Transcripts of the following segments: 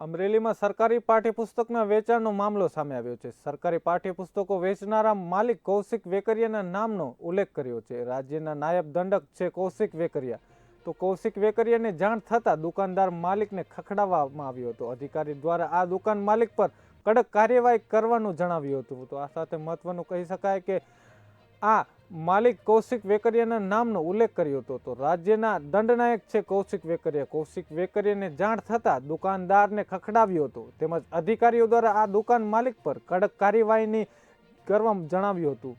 અમરેલીમાં સરકારી પાઠ્યપુસ્તકના વેચાણનો મામલો સામે આવ્યો છે. સરકારી પાઠ્યપુસ્તકો વેચનારા માલિક કૌશિક વેકરિયાના નામનો ઉલ્લેખ કર્યો છે. રાજ્યના નાયબ દંડક છે કૌશિક વેકરિયા. તો કૌશિક વેકરિયાને જાણ થતાં દુકાનદાર માલિકને ખખડાવવામાં આવ્યો હતો. અધિકારી દ્વારા આ દુકાન માલિક પર કડક કાર્યવાહી કરવાનું જણાવ્યું હતું. તો આ સાથે મહત્વનું કહી શકાય કે આ માલિક કૌશિક વેકરિયાના નામનો ઉલ્લેખ કર્યો હતો. તો રાજ્યના દંડનાયક છે કૌશિક વેકરિયા. કૌશિક વેકરિયાને જાણ થતાં દુકાનદારને ખખડાવ્યો હતો. તેમજ અધિકારીઓ દ્વારા આ દુકાન માલિક પર કડક કાર્યવાહીની કરવા જણાવ્યું હતું.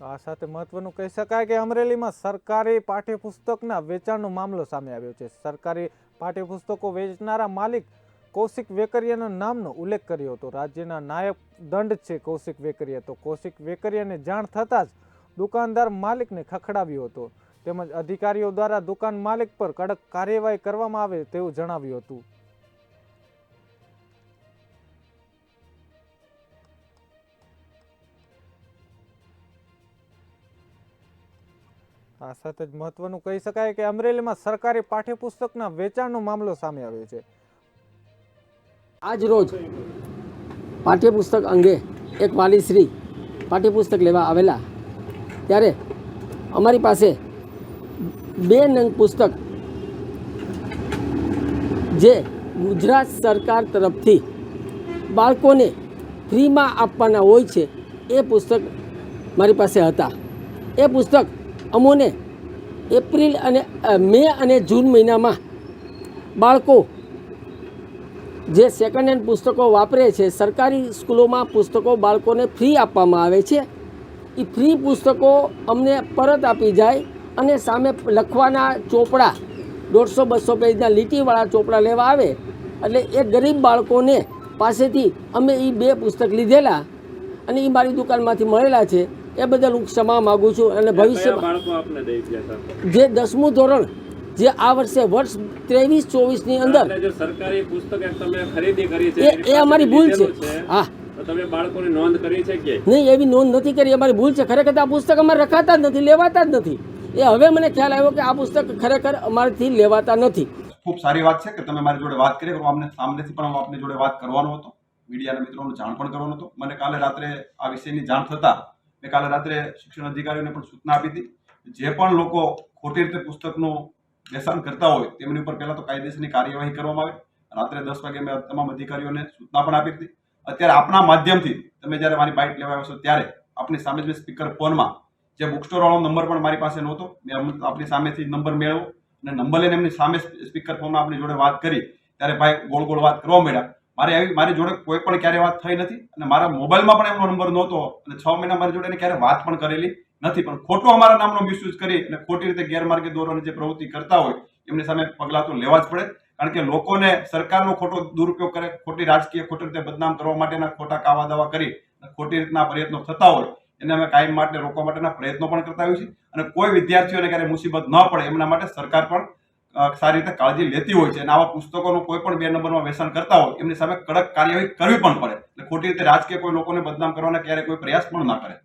તો આ સાથે મહત્વનું કહી શકાય કે અમરેલીમાં સરકારી પાઠ્યપુસ્તકના વેચાણનો મામલો સામે આવ્યો છે. સરકારી પાઠ્યપુસ્તકો વેચનારા માલિક કૌશિક વેકરિયાના નામનો ઉલ્લેખ કર્યો હતો. રાજ્યના નાયક દંડ છે કૌશિક વેકરિયા. તો કૌશિક વેકરિયાને જાણ થતાં જ દુકાનદાર માલિકને ખખડાવ્યો હતો. તેમજ અધિકારીઓ દ્વારા દુકાન માલિક પર કડક કાર્યવાહી કરવામાં આવે તેવું જણાવ્યું હતું. આ સાથે જ મહત્વનું કહી શકાય કે અમરેલીમાં સરકારી પાઠ્યપુસ્તકના વેચાણનો મામલો સામે આવ્યો છે. આજ રોજ પાઠ્યપુસ્તક અંગે એક વાલીશ્રી પાઠ્યપુસ્તક લેવા આવેલા. ત્યારે અમારી પાસે બે નંગ પુસ્તક જે ગુજરાત સરકાર તરફથી બાળકોને ફ્રીમાં આપવાના હોય છે, એ પુસ્તક મારી પાસે હતા. એ પુસ્તક અમોને એપ્રિલ અને મે અને જૂન મહિનામાં બાળકો જે સેકન્ડ હેન્ડ પુસ્તકો વાપરે છે, સરકારી સ્કૂલોમાં પુસ્તકો બાળકોને ફ્રી આપવામાં આવે છે. એ ફ્રી પુસ્તકો અમને પરત આપી જાય અને સામે લખવાના ચોપડા, દોઢસો બસો પેજના લીટીવાળા ચોપડા લેવા આવે. એટલે એ ગરીબ બાળકોને પાસેથી અમે એ બે પુસ્તક લીધેલા અને એ મારી દુકાનમાંથી મળેલા છે. એ બદલ હું ક્ષમા માગું છું અને ભવિષ્યમાં બાળકો આપને દઈ ગયા હતા? જે દસમું ધોરણ જે આ વર્ષે વર્ષ ત્રેવીસ ચોવીસની અંદર એટલે જે સરકારી પુસ્તક એક તમે ખરીદી કરી છે એ અમારી ભૂલ છે. હા. તો તમે બાળકોની નોંધ કરી છે કે? નહીં એવી નોંધ નથી કરી અમારી ભૂલ છે. ખરેખર આ પુસ્તક અમારે રખાતા જ નથી લેવાતા જ નથી. એ હવે મને ખ્યાલ આવ્યો કે આ પુસ્તક ખરેખર અમારાથી લેવાતા નથી. ખૂબ સારી વાત છે કે તમે મારી જોડે વાત કરી અમને સામેથી પણ હું આપની જોડે વાત કરવાનો હતો. મીડિયાના મિત્રોને જાણ પણ કરવાનો હતો. મને કાલે રાત્રે આ વિષયની જાણ થતાં મેં કાલે રાત્રે શિક્ષણ અધિકારીઓને પણ સૂચના આપી હતી. જે પણ લોકો ખોટી રીતે પુસ્તકનું વેચાણ કરતા હોય, તેમની ઉપર પહેલાં તો કાયદેસરની કાર્યવાહી કરવામાં આવે. રાત્રે દસ વાગે મેં તમામ અધિકારીઓને સૂચના પણ આપી હતી. અત્યારે આપણા માધ્યમથી તમે જ્યારે મારી બાઇટ લેવા આવ્યો છો ત્યારે આપની સામે જ સ્પીકર ફોનમાં જે બુક સ્ટોરવાળો નંબર પણ મારી પાસે નહોતો, મેં આપણી સામેથી નંબર મેળવ્યો અને નંબર લઈને એમની સામે સ્પીકર ફોનમાં આપણી જોડે વાત કરી. ત્યારે ભાઈ ગોળ ગોળ વાત કરવા માંડ્યા. મારે આવી મારી જોડે કોઈ પણ ક્યારે વાત થઈ નથી અને મારા મોબાઈલમાં પણ એમનો નંબર નહોતો અને છ મહિના મારી જોડે એને ક્યારે વાત પણ કરેલી નથી. પણ ખોટો અમારા નામનો મિસયુઝ કરી અને ખોટી રીતે ગેરમાર્ગે દોરવાની જે પ્રવૃત્તિ કરતા હોય, એમની સામે પગલાં તો લેવા જ પડે. કારણ કે લોકોને સરકારનો ખોટો દુરુપયોગ કરે, ખોટી રાજકીય ખોટી રીતે બદનામ કરવા માટેના ખોટા કાવા દાવા કરી ખોટી રીતના પ્રયત્નો થતા હોય, એને અમે કાયમ માટે રોકવા માટેના પ્રયત્નો પણ કરતા હોઈએ છીએ. અને કોઈ વિદ્યાર્થીઓને ક્યારે મુસીબત ન પડે, એમના માટે સરકાર પણ સારી રીતે કાળજી લેતી હોય છે અને આવા પુસ્તકોનું કોઈ પણ બે નંબરમાં વેચાણ કરતા હોય, એમની સામે કડક કાર્યવાહી કરવી પણ પડે. એટલે ખોટી રીતે રાજકીય કોઈ લોકોને બદનામ કરવાના ક્યારે કોઈ પ્રયાસ પણ ના કરે.